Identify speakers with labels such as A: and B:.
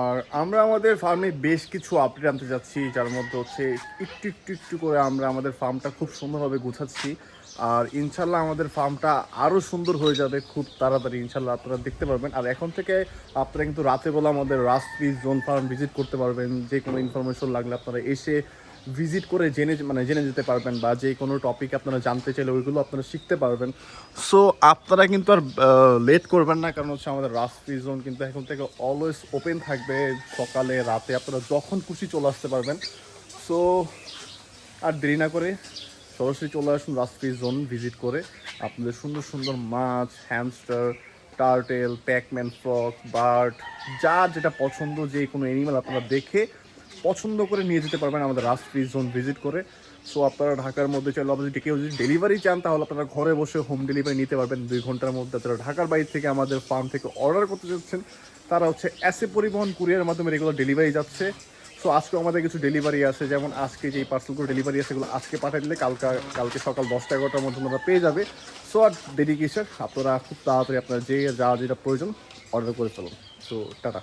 A: আর আমরা আমাদের ফার্মে বেশ কিছু আপডেট আনতে যাচ্ছি, যার মধ্যে হচ্ছে একটু একটু একটু করে আমরা আমাদের ফার্মটা খুব সুন্দরভাবে গুছাচ্ছি। আর ইনশাল্লাহ আমাদের ফার্মটা আরও সুন্দর হয়ে যাবে খুব তাড়াতাড়ি, ইনশাল্লাহ আপনারা দেখতে পারবেন। আর এখন থেকে আপনারা কিন্তু রাতে বেলা আমাদের রাস্ট্রি জোন ফার্ম ভিজিট করতে পারবেন। যে কোনো ইনফরমেশন লাগলে আপনারা এসে ভিজিট করে জেনে মানে জেনে যেতে পারবেন বা যে কোনো টপিক আপনারা জানতে চাইলে ওইগুলো আপনারা শিখতে পারবেন। সো আপনারা কিন্তু আর লেট করবেন না, কারণ হচ্ছে আমাদের রাস্ট্রি জোন কিন্তু এখন থেকে অলওয়েজ ওপেন থাকবে সকালে, রাতে। আপনারা যখন খুশি চলে আসতে পারবেন। সো আর দেরি না করে সরাসরি চলে আসুন রাস্ট্রি জোন ভিজিট করে। আপনাদের সুন্দর সুন্দর মাছ hamster turtle pacman frog bird যা যেটা পছন্দ, যে কোনো অ্যানিমাল আপনারা দেখে পছন্দ করে নিয়ে যেতে পারবেন আমাদের রাস্ট্রি জোন ভিজিট করে। সো আপনারা ঢাকার মধ্যে চলে যদি কেউ যদি ডেলিভারি চান, তাহলে আপনারা ঘরে বসে হোম ডেলিভারি নিতে পারবেন দুই ঘণ্টার মধ্যে। যারা ঢাকার বাইরে থেকে আমাদের ফার্ম থেকে অর্ডার করতে যাচ্ছেন, তারা হচ্ছে অ্যাসে পরিবহন কুরিয়ার মাধ্যমে রেগুলার ডেলিভারি যাচ্ছে। সো আজকে আমাদের কিছু ডেলিভারি আছে, যেমন আজকে যেই পার্সেলগুলো ডেলিভারি আছে সেগুলো আজকে পাঠিয়ে দিলে কালকে কালকে সকাল দশটা এগারোটার মধ্যে আমরা পেয়ে যাবে। সো আর দেরি কিসের, আপনারা খুব তাড়াতাড়ি আপনার যে, যা যেটা প্রয়োজন অর্ডার করে ফেলুন সো টাটা।